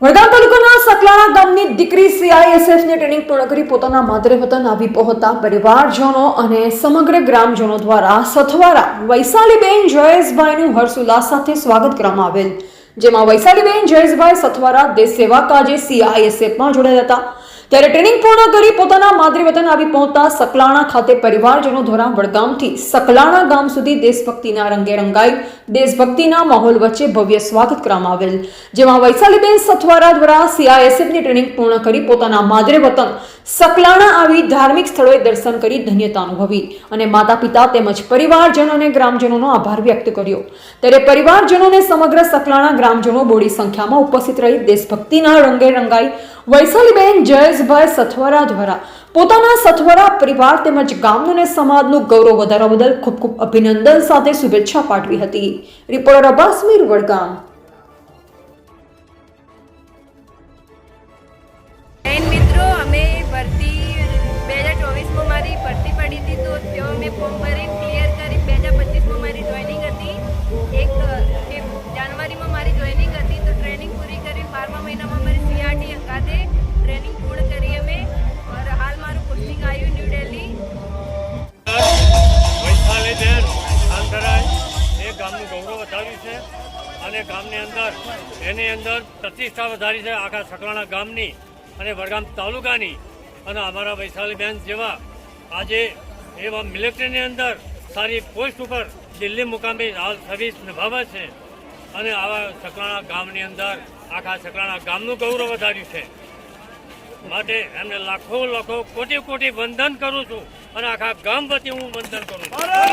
વડગામ તાલુકાના સકલાણા ગામની દીકરી સીઆઈએસએફની ટ્રેનિંગ પૂર્ણ કરી પોતાના માદરે વતન આવી પહોંચતા પરિવારજનો અને સમગ્ર ગ્રામજનો દ્વારા સથવારા વૈશાલીબેન જયેશભાઈનું હર્ષોલ્લાસ સાથે સ્વાગત કરવામાં આવેલ, જેમાં વૈશાલીબેન જયેશભાઈ સથવારા દેશ સેવા કાજે સીઆઈએસએફમાં જોડાયા હતા. ત્યારે ટ્રેનિંગ પૂર્ણ કરી પોતાના માતૃવતન આવી પહોંચતા સકલાણા ખાતે પરિવારજનો દ્વારા વડગામથી સકલાણા ગામ સુધી દેશભક્તિના રંગે રંગાઈ દેશભક્તિના માહોલ વચ્ચે ભવ્ય સ્વાગત કરવામાં આવેલ. જેમાં વૈશાલીબેન સથવારા દ્વારા સીઆઈએસએફની ટ્રેનિંગ પૂર્ણ કરી પોતાના માતૃવતન સકલાણા આવી ધાર્મિક સ્થળોએ દર્શન કરી ધન્યતા અનુભવી અને માતા પિતા તેમજ પરિવારજનો અને ગ્રામજનોનો આભાર વ્યક્ત કર્યો. ત્યારે પરિવારજનોને સમગ્ર સકલાણા ગ્રામજનો બોડી સંખ્યામાં ઉપસ્થિત રહી દેશભક્તિના રંગે રંગાઈ વૈશાલીબેન જયેશભાઈ સથવારા દ્વારા પોતાના સથવારા પરિવાર તેમજ ગામનું અને સમાજનું ગૌરવ વધારવા બદલ ખૂબ ખૂબ અભિનંદન સાથે શુભેચ્છા પાઠવી હતી. રિપોર્ટર અબ્બાસ વડગામ. ગામનું ગૌરવ વધાર્યું છે અને ગામની અંદર, એની અંદર પ્રતિષ્ઠા વધારી છે આખા સકલાણા ગામની અને વડગામ તાલુકાની. અને અમારા વૈશાલીબેન જેવા આજે એવા મિલિટરીની અંદર સારી પોસ્ટ ઉપર દિલ્હી મુકામે હાલ સર્વિસ નિભાવે છે. અને આવા સકલાણા ગામની અંદર, આખા સકલાણા ગામનું ગૌરવ વધાર્યું છે. માટે એમને લાખો લાખો, કોટી કોટી વંદન કરું છું અને આખા ગામ વતી હું વંદન કરું છું.